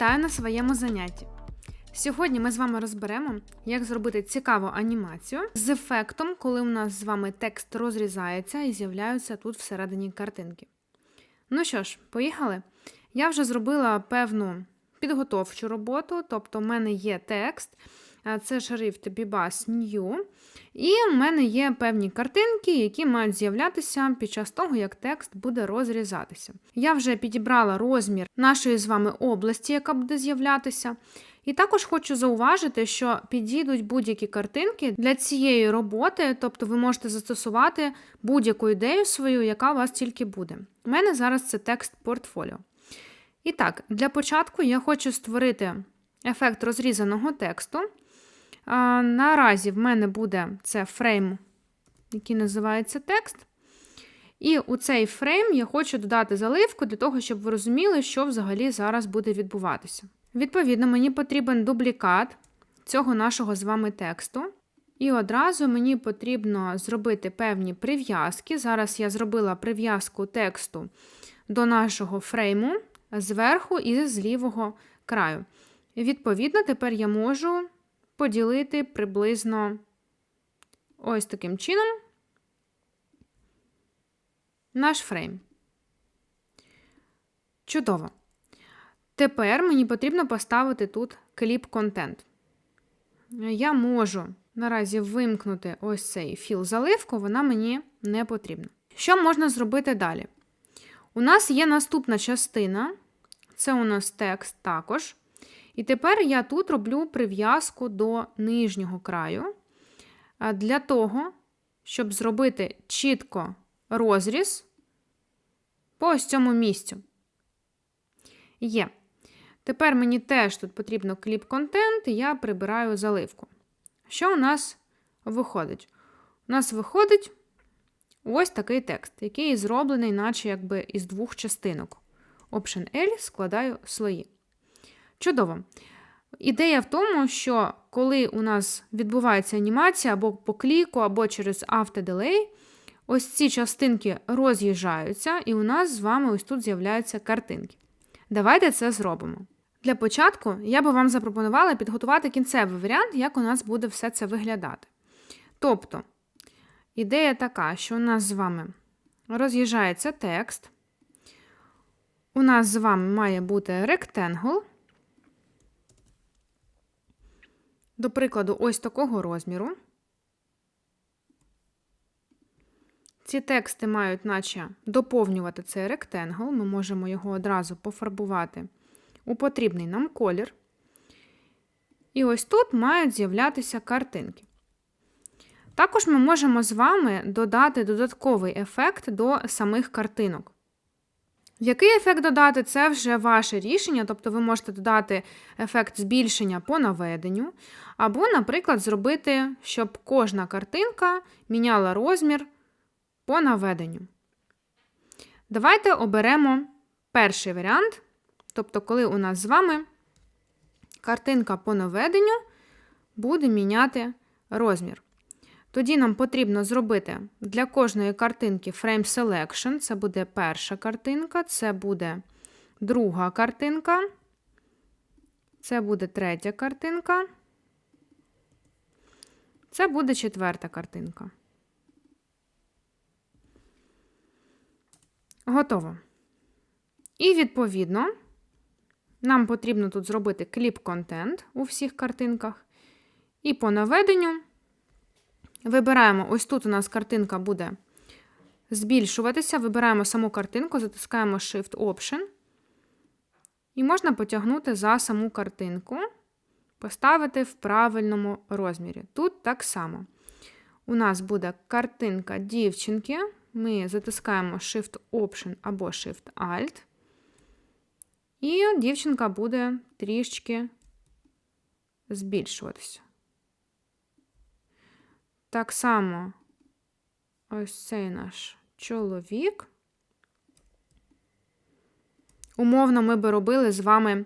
Вітаю на своєму занятті. Сьогодні ми з вами розберемо, як зробити цікаву анімацію з ефектом, коли у нас з вами текст розрізається і з'являються тут всередині картинки. Ну що ж, поїхали. Я вже зробила певну підготовчу роботу, тобто в мене є текст, це шрифт Bibas New, і в мене є певні картинки, які мають з'являтися під час того, як текст буде розрізатися. Я вже підібрала розмір нашої з вами області, яка буде з'являтися. І також хочу зауважити, що підійдуть будь-які картинки для цієї роботи, тобто ви можете застосувати будь-яку ідею свою, яка у вас тільки буде. У мене зараз це текст портфоліо. І так, для початку я хочу створити ефект розрізаного тексту. Наразі в мене буде це фрейм, який називається текст. І у цей фрейм я хочу додати заливку для того, щоб ви розуміли, що взагалі зараз буде відбуватися. Відповідно, мені потрібен дублікат цього нашого з вами тексту. І одразу мені потрібно зробити певні прив'язки. Зараз я зробила прив'язку тексту до нашого фрейму зверху і з лівого краю. Відповідно, тепер я можу поділити приблизно ось таким чином наш фрейм. Чудово. Тепер мені потрібно поставити тут кліп контент. Я можу наразі вимкнути ось цей філ заливку, вона мені не потрібна. Що можна зробити далі? У нас є наступна частина, це у нас текст також. І тепер я тут роблю прив'язку до нижнього краю для того, щоб зробити чітко розріз по ось цьому місцю. Є. Тепер мені теж тут потрібно кліп-контент, і я прибираю заливку. Що у нас виходить? У нас виходить ось такий текст, який зроблений, наче якби із двох частинок. Option L складаю слої. Чудово. Ідея в тому, що коли у нас відбувається анімація або по кліку, або через автоделей, ось ці частинки роз'їжджаються, і у нас з вами ось тут з'являються картинки. Давайте це зробимо. Для початку я би вам запропонувала підготувати кінцевий варіант, як у нас буде все це виглядати. Тобто, ідея така, що у нас з вами роз'їжджається текст. У нас з вами має бути ректенгл. До прикладу, ось такого розміру. Ці тексти мають, наче, доповнювати цей ректенгл. Ми можемо його одразу пофарбувати у потрібний нам колір. І ось тут мають з'являтися картинки. Також ми можемо з вами додати додатковий ефект до самих картинок. Який ефект додати, це вже ваше рішення, тобто ви можете додати ефект збільшення по наведенню, або, наприклад, зробити, щоб кожна картинка міняла розмір по наведенню. Давайте оберемо перший варіант, тобто, коли у нас з вами картинка по наведенню буде міняти розмір. Тоді нам потрібно зробити для кожної картинки Frame Selection. Це буде перша картинка, це буде друга картинка, це буде третя картинка, це буде четверта картинка. Готово. І, відповідно, нам потрібно тут зробити кліп-контент у всіх картинках. І по наведенню. Вибираємо, ось тут у нас картинка буде збільшуватися. Вибираємо саму картинку, затискаємо Shift Option. І можна потягнути за саму картинку, поставити в правильному розмірі. Тут так само. У нас буде картинка дівчинки. Ми затискаємо Shift Option або Shift Alt. І дівчинка буде трішки збільшуватися. Так само ось цей наш чоловік. Умовно, ми би робили з вами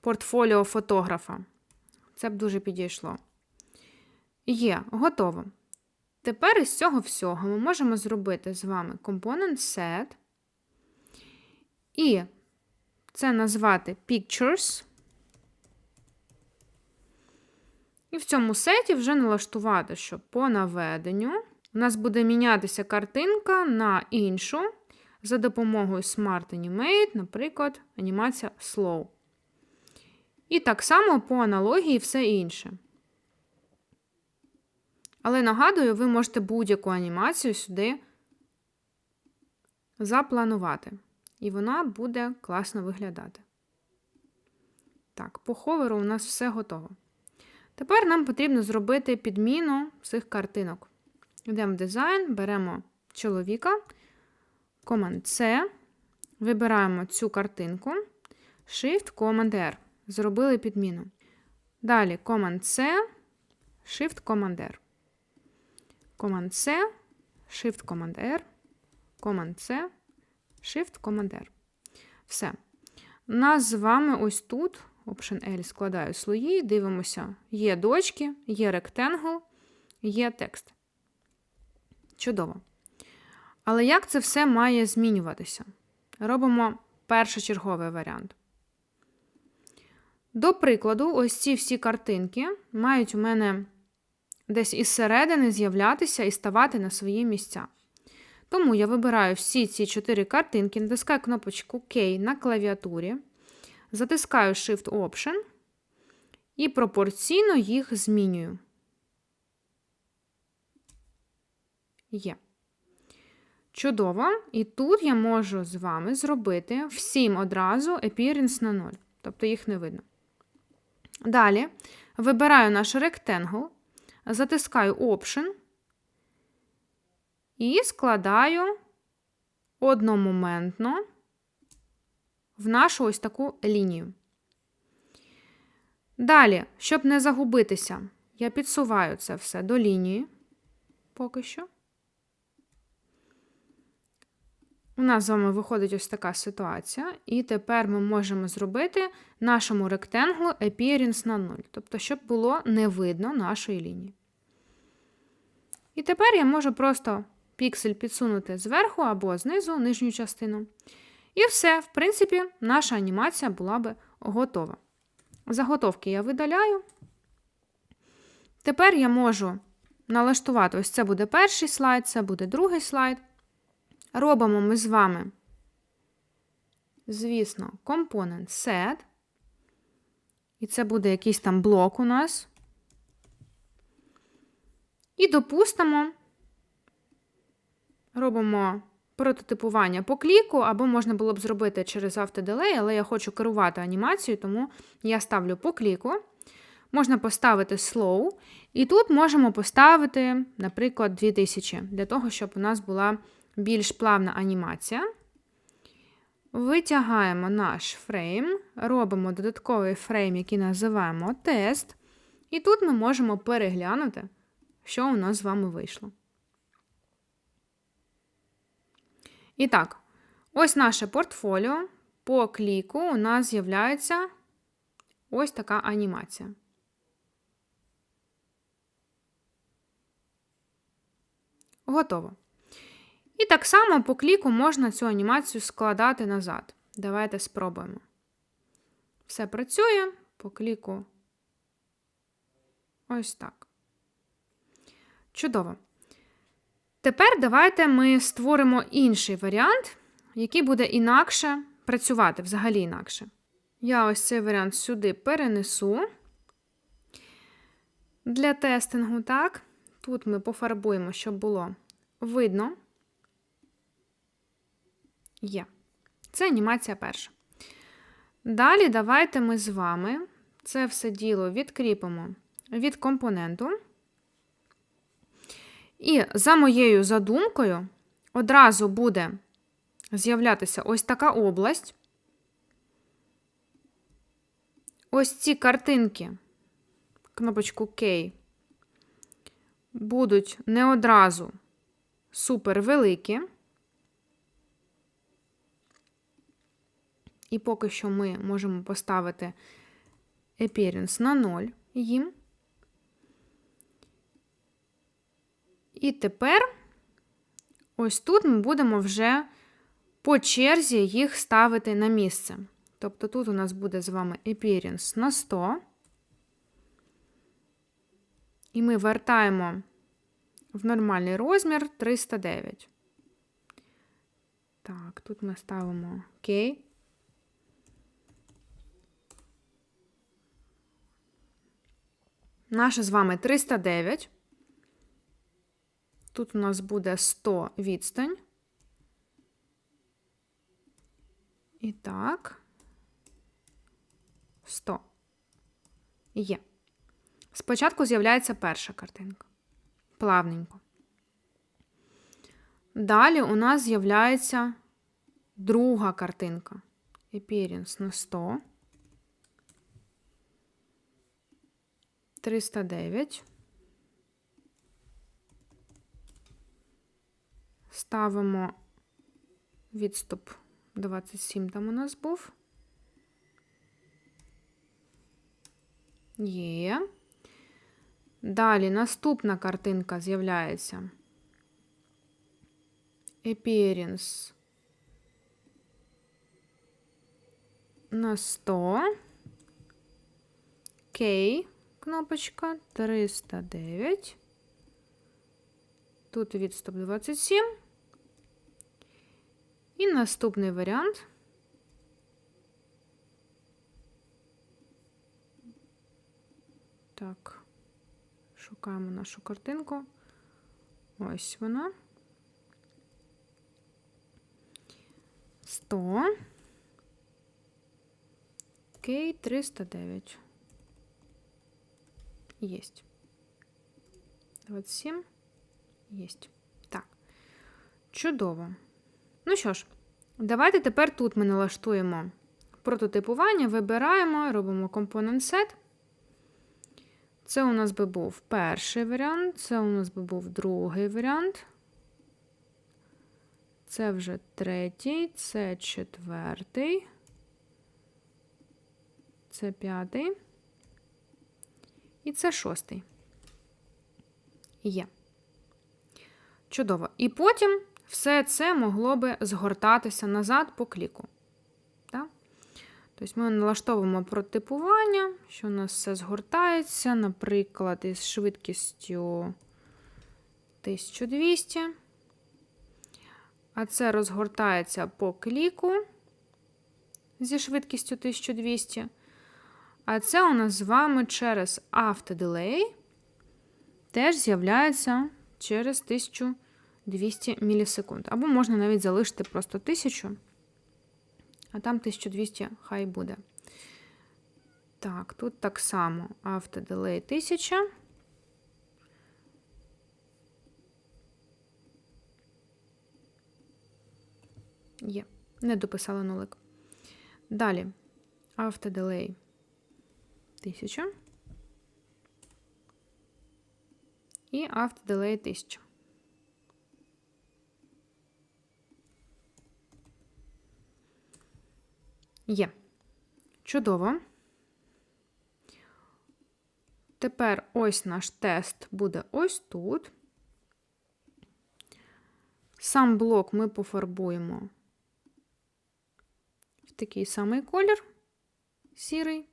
портфоліо фотографа. Це б дуже підійшло. Є, готово. Тепер із цього всього ми можемо зробити з вами Component Set. І це назвати Pictures. І в цьому сеті вже налаштувати, що по наведенню у нас буде мінятися картинка на іншу за допомогою Smart Animate, наприклад, анімація Slow. І так само по аналогії все інше. Але нагадую, ви можете будь-яку анімацію сюди запланувати. І вона буде класно виглядати. Так, по ховеру у нас все готово. Тепер нам потрібно зробити підміну цих картинок. Йдемо в дизайн, беремо чоловіка, Command-C, вибираємо цю картинку, Shift, Command-R. Зробили підміну. Далі Command-C, Shift, Command-R. Command-C, Shift, Command-R, Command-C, Shift, Command-R. Все. Нас з вами ось тут, Option L, складаю слої, дивимося, є дочки, є Rectangle, є текст. Чудово. Але як це все має змінюватися? Робимо першочерговий варіант. До прикладу, ось ці всі картинки мають у мене десь із середини з'являтися і ставати на свої місця. Тому я вибираю всі ці чотири картинки, натискаю кнопочку K на клавіатурі, затискаю Shift Option і пропорційно їх змінюю. Є. Чудово. І тут я можу з вами зробити всім одразу appearance на 0, тобто їх не видно. Далі вибираю наш Rectangle, затискаю Option і складаю одномоментно в нашу ось таку лінію. Далі, щоб не загубитися, я підсуваю це все до лінії поки що. У нас з вами виходить ось така ситуація, і тепер ми можемо зробити нашому ректенглу appearance на 0, тобто, щоб було не видно нашої лінії. І тепер я можу просто піксель підсунути зверху або знизу нижню частину. І все, в принципі, наша анімація була би готова. Заготовки я видаляю. Тепер я можу налаштувати: ось це буде перший слайд, це буде другий слайд. Робимо ми з вами, звісно, компонент set. І це буде якийсь там блок у нас. І допустимо, робимо прототипування по кліку, або можна було б зробити через автоделей, але я хочу керувати анімацією, тому я ставлю по кліку. Можна поставити slow, і тут можемо поставити, наприклад, 2000, для того, щоб у нас була більш плавна анімація. Витягаємо наш фрейм, робимо додатковий фрейм, який називаємо тест. І тут ми можемо переглянути, що у нас з вами вийшло. І так, ось наше портфоліо. По кліку у нас з'являється ось така анімація. Готово. І так само по кліку можна цю анімацію складати назад. Давайте спробуємо. Все працює по кліку. Ось так. Чудово. Тепер давайте ми створимо інший варіант, який буде інакше працювати, взагалі інакше. Я ось цей варіант сюди перенесу. Для тестингу, так, тут ми пофарбуємо, щоб було видно. Є. Це анімація перша. Далі давайте ми з вами це все діло відкріпимо від компоненту. І за моєю задумкою одразу буде з'являтися ось така область. Ось ці картинки, кнопочку K, будуть не одразу супер. І поки що ми можемо поставити appearance на 0 їм. І тепер ось тут ми будемо вже по черзі їх ставити на місце. Тобто тут у нас буде з вами appearance на 100. І ми вертаємо в нормальний розмір 309. Так, тут ми ставимо ОК. Наше з вами 309. Тут у нас буде 100 відстань. І так, 100. Є. Спочатку з'являється перша картинка. Плавненько. Далі у нас з'являється друга картинка. Appearance на 100. 309. Ставимо відступ 27 там у нас був. Є. Далі наступна картинка з'являється. Appearance на 100. K кнопочка 309. Тут відступ 27. І наступний варіант. Так, шукаємо нашу картинку. Ось вона. 100. Окей, 309. Єсть. 27. Єсть. Так. Чудово. Ну що ж, давайте тепер тут ми налаштуємо прототипування, вибираємо, робимо Component Set. Це у нас би був перший варіант, це у нас би був другий варіант. Це вже третій, це четвертий, це п'ятий. І це шостий. Є. Чудово. І потім все це могло би згортатися назад по кліку. Тобто ми налаштовуємо протипування, що у нас все згортається, наприклад, із швидкістю 1200. А це розгортається по кліку зі швидкістю 1200. А це у нас з вами через автоделей теж з'являється через 1200 мілісекунд. Або можна навіть залишити просто 1000, а там 1200 хай буде. Так, тут так само автоделей 1000. Є, не дописала нулик. Далі автоделей 1000. І автоделей 1000. Є. Чудово. Тепер ось наш тест буде ось тут. Сам блок ми пофарбуємо в такий самий колір сірий.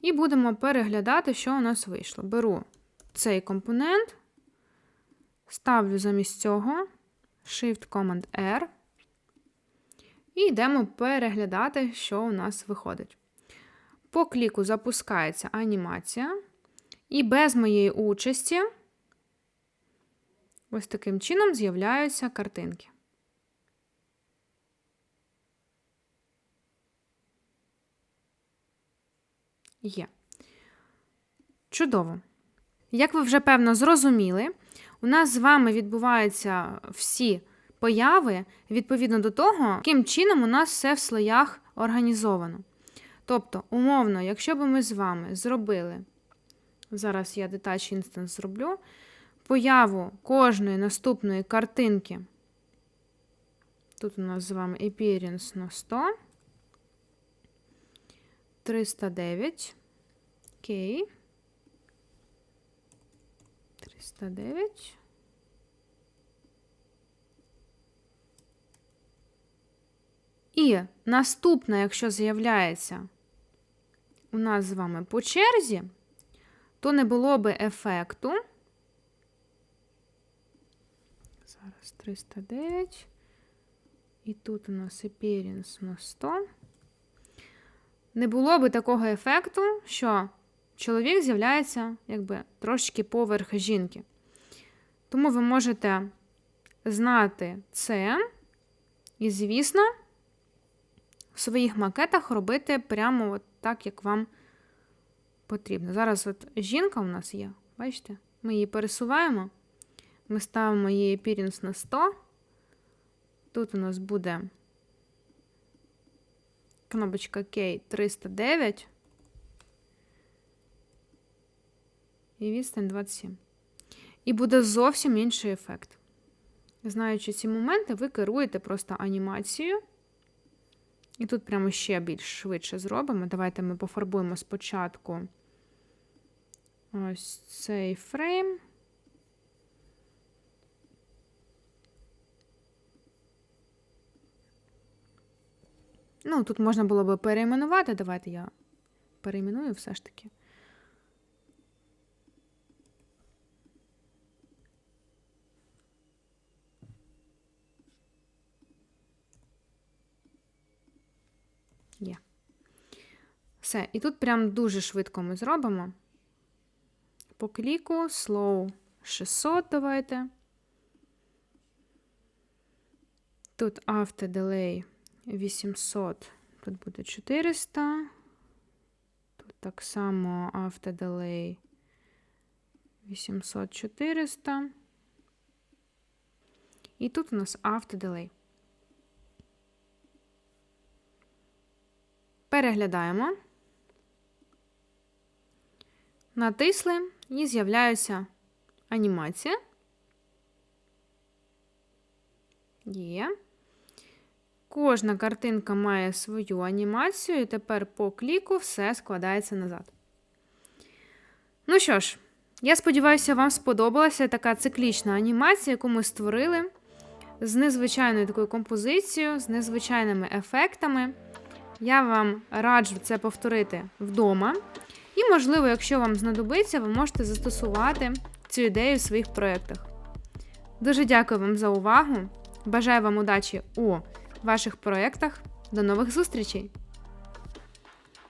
І будемо переглядати, що у нас вийшло. Беру цей компонент, ставлю замість цього Shift-Command-R. І йдемо переглядати, що у нас виходить. По кліку запускається анімація. І без моєї участі, ось таким чином з'являються картинки. Є. Чудово. Як ви вже певно зрозуміли, у нас з вами відбуваються всі появи відповідно до того, яким чином у нас все в слоях організовано. Тобто, умовно, якщо б ми з вами зробили, зараз я Detach Instance зроблю, появу кожної наступної картинки, тут у нас з вами appearance на 100, 309, окей, 309. І наступне, якщо з'являється у нас з вами по черзі, то не було би ефекту. Зараз 309. І тут у нас appearance на 100. Не було би такого ефекту, що чоловік з'являється якби трошки поверх жінки. Тому ви можете знати це, і, звісно, в своїх макетах робити прямо от так, як вам потрібно. Зараз от жінка у нас є, бачите? Ми її пересуваємо. Ми ставимо її appearance на 100. Тут у нас буде кнопочка K 309 і відстань 27. І буде зовсім інший ефект. Знаючи ці моменти, ви керуєте просто анімацією. І тут прямо ще більш швидше зробимо. Давайте ми пофарбуємо спочатку ось цей фрейм. Ну, тут можна було би перейменувати. Давайте я перейменую все ж таки. Є. Все. І тут прям дуже швидко ми зробимо. По кліку, slow 600 давайте. Тут after delay 800, тут буде 400. Тут так само after delay 800 400. І тут у нас after delay. Переглядаємо. Натисли і з'являється анімація. Є. Кожна картинка має свою анімацію, і тепер по кліку все складається назад. Ну що ж, я сподіваюся, вам сподобалася така циклічна анімація, яку ми створили з незвичайною такою композицією, з незвичайними ефектами. Я вам раджу це повторити вдома. І, можливо, якщо вам знадобиться, ви можете застосувати цю ідею в своїх проєктах. Дуже дякую вам за увагу. Бажаю вам удачі у ваших проєктах. До нових зустрічей!